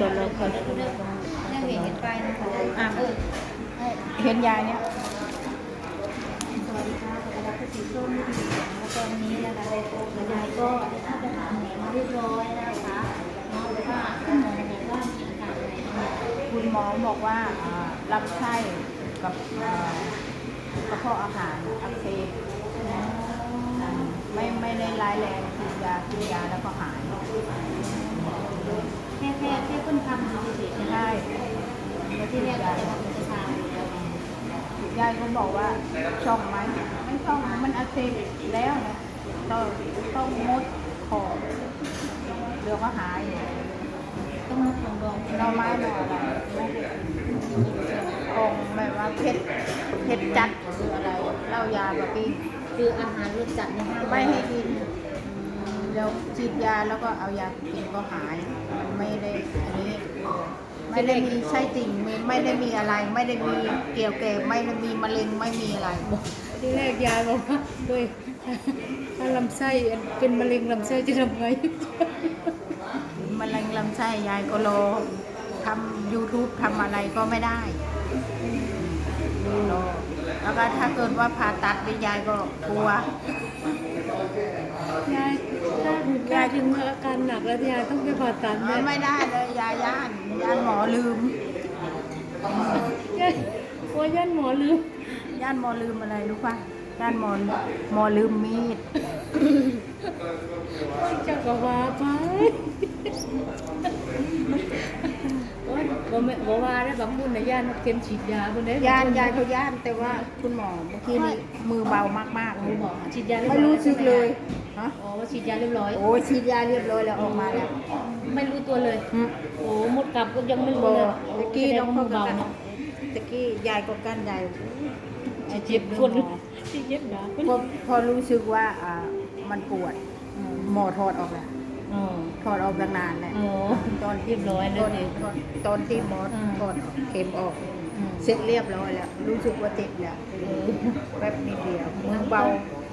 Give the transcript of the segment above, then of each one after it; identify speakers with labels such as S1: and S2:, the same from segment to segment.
S1: จนแล้วเขา
S2: ยังเห็นไปนะคะ
S1: อะ
S2: เออ
S1: เห็นยายเนี่ย
S2: สวัสดีค่ะขอรับผู้สีส้มแล้วตอนนี้นะคะยายก็ได้เข้าไปหาหมอมาเรียบร้อยแล้วนะคะเนาะแล้วก็คุณหมอบอกว่ามีอาการอะไรบ้าง
S1: คุณหมอบอกว่าลำไส้กับกระเพาะอาหารอักเสบไม่ไม่ได้ร้ายแรงกินยากินยาแล้วก็หาย
S2: ค่แค่แค่เพิ่งทำดูเฉยๆใช่ไหม
S1: ใช่
S2: แล้วที่แรกก็จะบอกมันจะชาอยู่แล้ว
S1: ยายก็บอกว่าช่องไหมไม่ช่องมันอักเสบแล้วนะต้องต้องมดขอบเดี๋ยวก็หาย
S2: ต้องมุดลงดอง
S1: หน่อไม้หน่ออะไรไม่ได้ของแบบว่าเผ็ดเผ็ดจัดหรืออะไรเหล้ายาแบบนี้
S2: คืออาหารรสจัดในห้าง
S1: ไม่ให้กินแล้วฉีดยาแล้วก็เอายากินก็หายมัน ไม่ได้อันนี้ไม่ได้มีไส้ติ่งไม่ไม่ได้มีอะไร ไม่ได้มีเกี่ยวแก่ไม่ได้มีมะเร็งไม่มีอะไร
S3: ที่แรกยายบอกว่าเฮ้ยถ้าลำไส้เป็นมะเร็งลำไส้จะทำไง
S1: มะเร็งลำไส้ยายก็รอทำ YouTube ทำอะไรก็ไม่ได้รอแล้วก็ถ้าเกิดว่าผ่าตัดไปยายก็กลัว
S3: ยายถ้า ยายถึงอาการหนักแล้วยายต้องไปผ่าตัด
S1: ไม่
S3: แม่
S1: ไม่ได้เลยยาย่านย่านหมอลืม
S3: ยายโอ้ยยันหมอลืม
S1: ย่านหมอลืมอะไรรู้ป่ะย่านหมอหมอลืมมีด
S3: โอ้ยเจ้าก็ว่าไป โอ้ยบ่แม่บ่ว่าได้บางคนนะย่านเข็มฉีดยาคนได้
S1: ย่านยายเขาย่านแต่ว่าคุณหมอเมื่อกี้นี้มือเบามากๆ
S3: คุณหมอฉีดยา
S1: ไม่รู้สึกเลยฮะ
S3: อ๋อว่าฉีดยาเรียบร้อย
S1: โอ้ยฉีดยาเรียบร้อยแล้วออกมาแล้ว
S3: ไม่รู้ตัวเลย
S1: อืม
S3: โอ้หมดกลับก็ยังไม่รู้
S1: บอ
S3: เลย
S1: ตะกี้เรา
S3: แสด
S1: เข้า
S3: ว่
S1: กั
S3: เบานเนาะ
S1: ตะกี้ยายก็กั้นยาย
S3: เจ็บคนที่เย็บนะ
S1: พอพอรู้สึกว่าอ่ามันปวดหมอถอดออกแล้ว
S3: อ๋อ
S1: ถอดออกตั้งนานแล้ว
S3: โอ้
S1: ตอน
S3: เรียบร้อยเล
S1: ตอน
S3: ย
S1: ตอนตอนที่หมอ
S3: อืม
S1: ถอดเข็มออก
S3: อืม
S1: เสร็จเรียบร้อยแล้ว รู้สึกว่าเจ็บแล้ว
S3: เออ
S1: แป๊บนิดเดียวมือเบา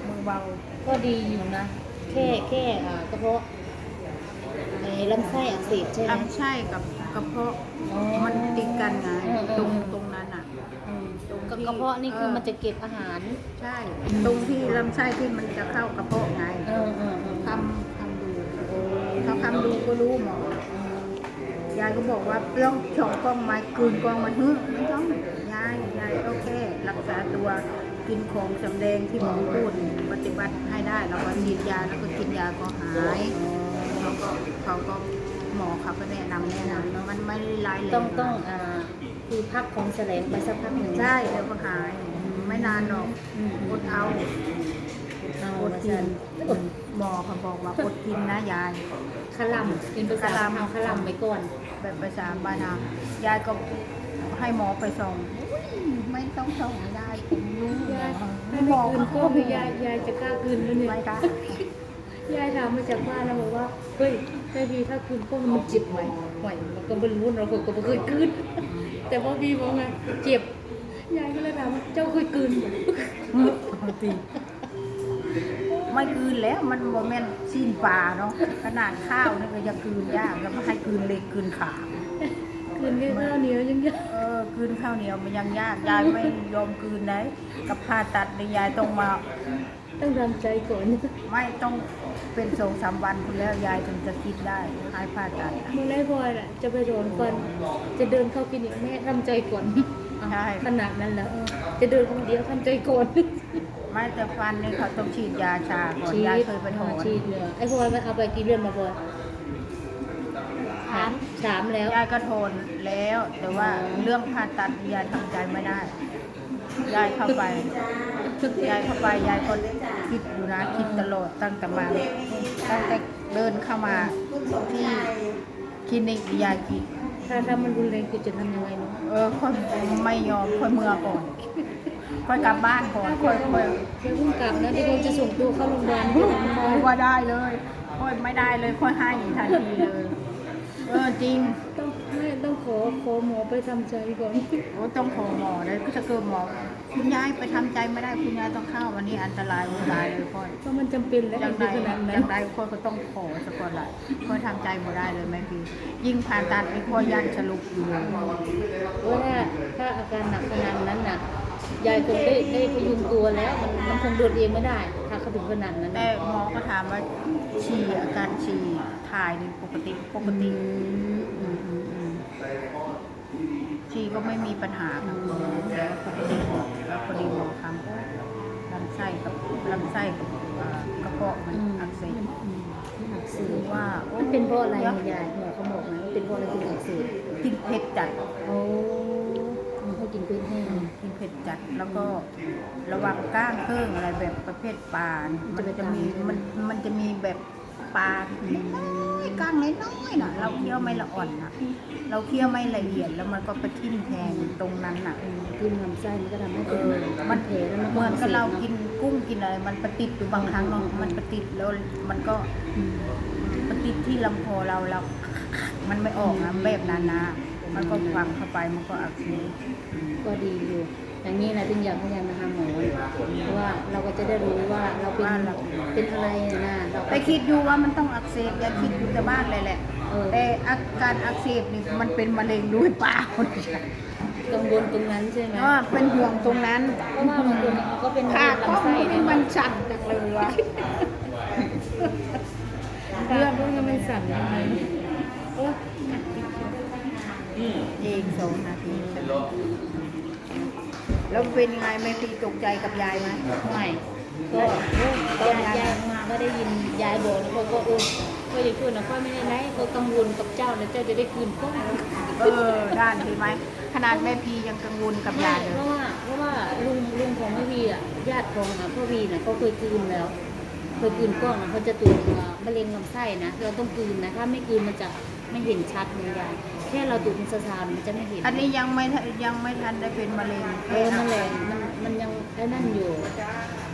S1: มือเบา
S2: ก็ดีอยู่นะ แค่แค่อ่ากระเพาะไอ้ลำไส้อักเสบใช่ไหม
S1: ลำไส้กับกระเพาะ
S2: อ๋อ
S1: มันติดกันไง
S2: อืม
S1: ตรงตรงนั้นอะ
S2: อืม
S1: ตรง
S2: กระ
S1: ที่
S2: กระเพาะนี่คือ
S1: เออ
S2: มันจะเก็บอาหาร
S1: ใช่ ตรงที่ลำไส้ที่มันจะเข้ากระเพาะไง
S2: เออเออเออ
S1: ทำทำดูเขาทำดูก็รู้หมอยายก็บอกว่าลองช่องกล้องไม้กลืนกล้องมันเฮ้ยไม่ต้องยายยายก็แค่รักษาตัวกินของสำแดงที่หมอพูดปฏิบัติให้ได้แล้วก็ฉีดยาแล้วก็กินยาก็หายแล้วก็เขาก็หมอเขาก็แนะนำแนะนำแล้วมันไม่ได้ร้ายแรง
S2: ต้องต้องอ่าคือพักของแสลงไปสักพักหนึ่ง
S1: ใช่เดี๋ยวก็หาย ไม่นานหรอก
S2: อืม
S1: อดเอา
S2: เอา
S1: อด
S2: มา
S1: กิ
S2: จั
S1: น
S2: น
S1: ห มอเขาบอกว่าอดกินนะยาย
S2: ขลำเป็นภาษา
S1: ขลำ
S2: เอาขลำไปก่อน
S1: แบบภาษาบ้านเรายายก็ให้หมอไปส่งอุ๊ยไม่ต้องส่งยายผมรู้
S3: ยาย
S1: ห
S3: ให้
S1: ม
S3: ไม่
S1: อ
S3: คืน
S1: เขา
S3: ก็
S1: ก็
S3: คือยายยายจะกล้าคืนไหมเนี่ย
S1: ไม่ได้
S3: ยายถามมาจากบ้านแล้วบอกว่าเฮ้ยแม่บีถ้าคืนก็มันเจ็บไหมไหวมันก็ไม่รู้เราก็ไม่เคยคืนแต่ว่าบีบอกไงเจ็บยายก็เลยถามว่าเจ้าเคยคืนไหม
S1: ไม่คืนแล้วมันโมเมนสิ้นปลาเนาะขนาดข้าวนี่ก็ยังคืนยากแล้วมาให้คืนเล็กคืนขา
S3: คืนแค่ข้าวเหนียวยังยาก
S1: เออคืนข้าวเหนียวมันยังยากยายไม่ยอมคืนได้กับผ่าตัดนี่ยายต้องมา
S3: ต้องทำใจก่อน
S1: ไม่ต้องเป็นสองสามวันคุณแล้วยายถึงจะคิดได้ให้ผ่าตัดอะ
S3: เมื่อไรพลอยน่ะจะไปโดนฟันจะเดินเข้าคลินิกแม่ทำใจก่อน
S1: ใช่
S3: ขนาดนั้นแล้วเออจะเดินคนเดียวทำใจก่อน
S1: ไม่แต่ฟันนี่เขาต้องฉีดยาชาก่อนยายเคยไปถอน
S3: ฉีดเลยไอ้พลอยมันเอาไปกี่เดือนมาพลอยสามสามแล้ว
S1: ยายก็ทนแล้ว แต่ว่าเรื่องผ่าตัดยายทำใจไม่ได้ยายเข้าไปยายเข้าไปยายก็คิดอยู่นะคิดตลอดตั้งแต่มาตั้งแต่เดินเข้ามาที่คลินิกยายคิด
S3: ถ้าถ้ามันรุนแรงคือจะทำยังไงเนาะ
S1: เออค่อยไม่ยอมค่อยเมื่อก่อน ค่อยกลับบ้านก่อนค่อยค่อย
S3: เดี๋ยวเพิ่งกลับนะที่คงจะส่งตัวเข้าโรงพยาบาล
S1: ค่อยว่าได้เลยค่อยไม่ได้เลยค่อยให้ทันทีเลยเออจริง
S3: ต้องไม่ต้องขอขอหมอไปทำใจก่อน
S1: โอ้ต้องขอหมอเลยถ้าเกิดหมอคุณยายไปทำใจไม่ได้คุณยายต้องเข้าวันนี้อันตรายวุ่นวายเลยพ่อย
S3: เพราะมันจำเป็นแล้ว
S1: อย่าง
S3: ใน
S1: ไร
S3: ขนาด
S1: อ
S3: นั้
S1: ย่านงไรพ่อยก็ต้องขอสะก่อนละพ่อยทำใจไม่ได้เลยแม่พี่ยิ่งผ่านตัดไอ้พ่อยยันฉลุกอยู่เลย
S3: เพราะว่าถ้าอาการหนักขนาดนั้นน่ะ ยายคงได้ได้พยุงตัวแล้ว มันมันคงเดินเองไม่ได้ ถ้าเขาถึงขนาดนั้น
S1: แต่หมอก็ถามว่าฉี่อาการฉี่ถ่ายนี่ปกติปกติ
S3: อืมอืมอืม
S1: ฉี่ก็ไม่มีปัญหาค่ะคุณหมอปกติแล้วพอดีหมอทำก็ลำไส้กับลำไส้กับเอ่อกระเพาะมัน
S3: อืม
S1: อักเสบ
S3: อืมอักเส
S1: คื
S3: บ
S1: อว่าโอ้
S3: มันเป็นเพราะอะไรยายหมอเขาบอกไหมว่าเป็นเพราะอะไรถึงอักเสบ
S1: กินเผ็ดจัด
S3: โอ้มันเขากินเป็นแห้ง
S1: กินเผ็ด จัดแล้วก็ระวังก้างเครื่องอะไรแบบประเภทปลาเนี่ยมันจะมีมันมันจะมีแบบปลาน้อยๆก้างน้อยๆน่ะ เราเคี้ยวไม่ละอ่อนน่ะ เราเคี้ยวไม่ละเอียดแล้วมันก็ไปทิ่มแทงตรงนั้นน่ะ
S3: กินลำไส้มันก็ทำให้
S1: เอ
S3: เป็น
S1: อ
S3: มันแผลแล้วมัน
S1: เหมือนกับเรากิ
S3: น
S1: นกุ้งกินอะไร มันประติดอยู่บางครั้งเนาะมันประติดแล้วมันก็ประติดที่ลำคอเราเรา มันไม่ออกนะแบบนั้นนะ มันก็ฟังเข้าไปมันก็อักเสบ
S3: ก็ดีอยู่ อย่างนี้นะถึงอยากให้ยายมาหาหมอเพราะว่าเราก็จะได้รู้ว่าเราเป็นเป็นอะไรนะเรา
S1: แต่คิดอยู่ว่ามันต้องอักเสบอย่าคิดอยู่แต่บ้านเลยแหละ
S3: เออ
S1: แต่อาการอักเสบนี่มันเป็นมะเร็งด้วยเปล่า
S3: กังวลตรงนั้นใช่ไหม
S1: ก็เป็นห่วงตรงนั้น
S3: เพราะว่าบางคนเขาก็เป็น
S1: ค่ะ
S3: ลำ
S1: ก็
S3: ไส้
S1: นี่
S3: นะ
S1: มันสั่นจังเลยวะ
S3: เรื่องพวกนี้มันสั่นยังไงโอ้
S1: เองสองนาทีใช่ไหม แล้วเป็นยังไงไม่ตีตกใจกับยายไหม
S3: ไม่ก็ตอนยายมาก็ได้ยินยายบอกนะเขาก็เออก็อย่าช่วยนะพ่อไม่ได้ไรเขากังวลกับเจ้านะเจ้าจะได้คืนก้อน
S1: เออด้านใช่ไหมขนาดแม่พียังกังวลกับ
S3: ใช่
S1: ยายเลย
S3: เพราะว่าเพราะว่าลุงลุงของแม่วีอะญาติของอะพ่อวีน่ะเขาเคยกลืนแล้วเคยกลืนก้อนนะเขาจะตรวจอ่ามะเร็งลำไส้นะเราต้องกลืนนะถ้าไม่กลืนมันจะ ไม่เห็นชัดเหมือนกันแค่เราตรวจอินทรีย์มันจะไม่เห็น
S1: อันนี้ยังไม่ทันยังไม่ทันได้เป็นมะเร็ง
S3: เออนั่นแหละมันมันยังไอ้นั่นอยู่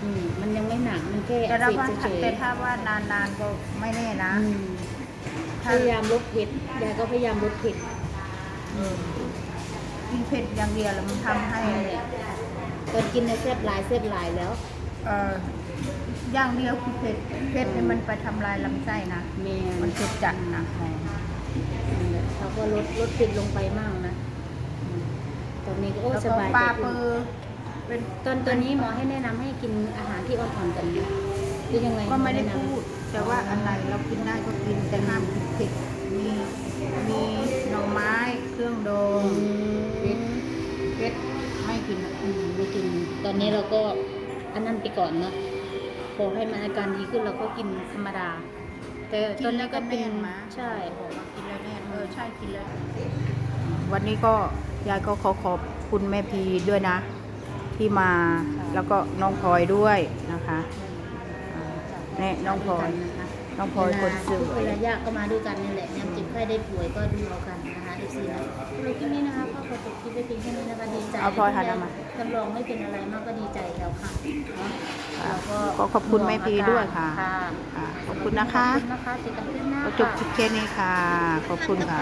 S3: อืมมันยังไม่หนักมันแค่
S1: แต่
S3: อั
S1: ถ้าก
S3: เส
S1: ว่า
S3: บเฉย
S1: แต่ถ้าว่านานๆก็ไม่แน่นะ
S3: ๆอืมพยายามลดเผ็ดยายก็พยายามลดเผ็ด
S1: กินเผ็ดอย่างเดียวแล้วมันทำให้
S3: นั่นแหละตอนกินเนี่ยแซ่บหลายแซ่บหลายแล้ว
S1: เอ่ออย่างเดียวคือเผ็ดเผ็ดนี่มันไปทำลายลำไส้นะ
S3: แม่
S1: มันเผ็ดจัดนะ
S3: นั่นแหละเขาก็ลดลดเผ็ดลงไปมั่งนะอืมตอนนี้ก็โอ้
S1: แล้ว
S3: ส
S1: ก็
S3: บาย
S1: ปลา
S3: ใจ
S1: เป
S3: ขึ้
S1: อนร์เป็น
S3: ตอนตอนนี้หมอให้แนะนำให้กินอาหารที่อ่อนๆกันนะคือยังไง
S1: ก็ไม่ได้
S3: หอแนะนำ
S1: พูด แต่ว่าอันไหนเรากินได้ก็กินแต่ห้ามกินเผ็ดมีมีหน่อไม้เครื่องดองเผ็ดเผ็ดไม่กินอะ
S3: อืมไม่กิน ตอนนี้เราก็อันนั้นไปก่อนเนาะพอให้มันอาการดีขึ้นเราก็กินธรรมดา แต่ตอนนี้ก็เป็นใช่
S1: บอกว่ากินแล้วแน่นเออใช่กินแล้ว วันนี้ก็ยายก็ขอขอบคุณแม่พีด้วยนะ ที่มาแล้วก็น้องพลอยด้วยนะคะอ่าแน่น้องพลอย
S3: นะคะ
S1: น้องพลอยคนสว
S3: เวยลายากก็มาด้วยกันนี่แหละยามเจ็บ ไข้ได้ป่วยก็ดูเอากันนะคะเอฟซีนะเราคลิปนี้นะคะก็ขอจบคลิปไปเพียงแค่นี้นะคะดีใจ
S1: เอาพลอยหันมา
S3: จำลองไม่เป็นอะไรมากก็ดีใจแล้วค่ะเนาะแล้วก็
S1: ขอขอบคุณแม่พีด้วยค่ะ
S3: ค่ะ
S1: อ่าขอบคุณนะคะ
S3: ขอบคุณนะคะเจอกันคลิปหน้า
S1: ก็จบคลิปแค่นี้ค่ะ ขอบคุณค่ะ